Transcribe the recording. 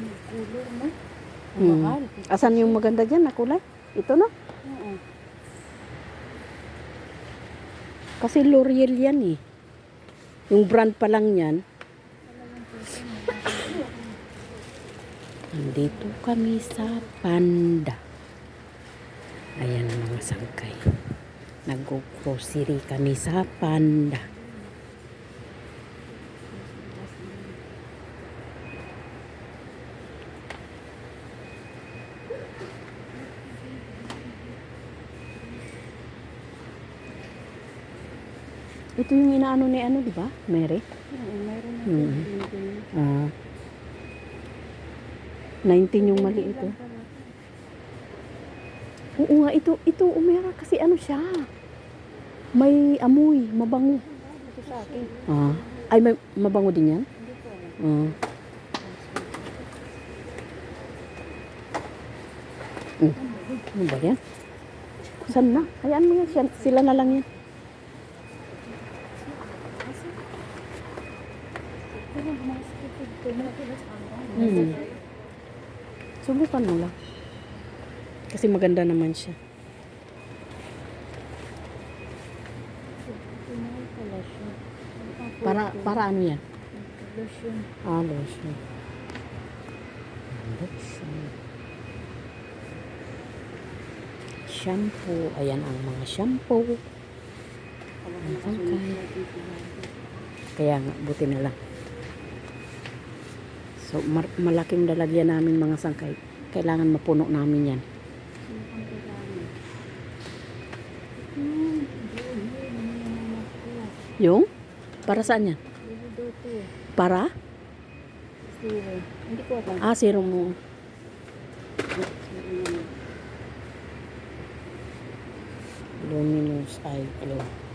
mo. Ang Hmm. mahal. Asan yung maganda dyan na kulay? Ito na. Oo. Kasi L'Oreal yan eh. Yung brand pa lang yan. Nandito kami sa Panda. Ayan ang mga sangkay. Nag-grocery kami sa Panda. Ito yung inaano ni ano, di ba? Mary? Oo, mayroon na Hmm. binibili. Ah. 19 yung mali ito. Oo nga, ito, ito, umera kasi ano siya. May amoy, mabango. Ito sa akin. Ah. Ay, may, mabango din yan? Hindi alam. Ah. Mm. Ano ba yan? Saan na? Hayaan mo yan. Sila na lang yan. Pero mas kitid ko na ito sa akin. Hmm. Subukan mo lang. Kasi maganda naman siya. Para, para ano yan? Lotion. Ah, lotion. Lotion. Shampoo. Ayan ang mga shampoo. Ang. Kaya buti na lang. So, malaking lalagyan namin mga sangkay. Kailangan mapuno namin yan. Yung? Para saan yan? Para? Zero. Hindi ko alam. Ah, serum mo. Luminous eye glow.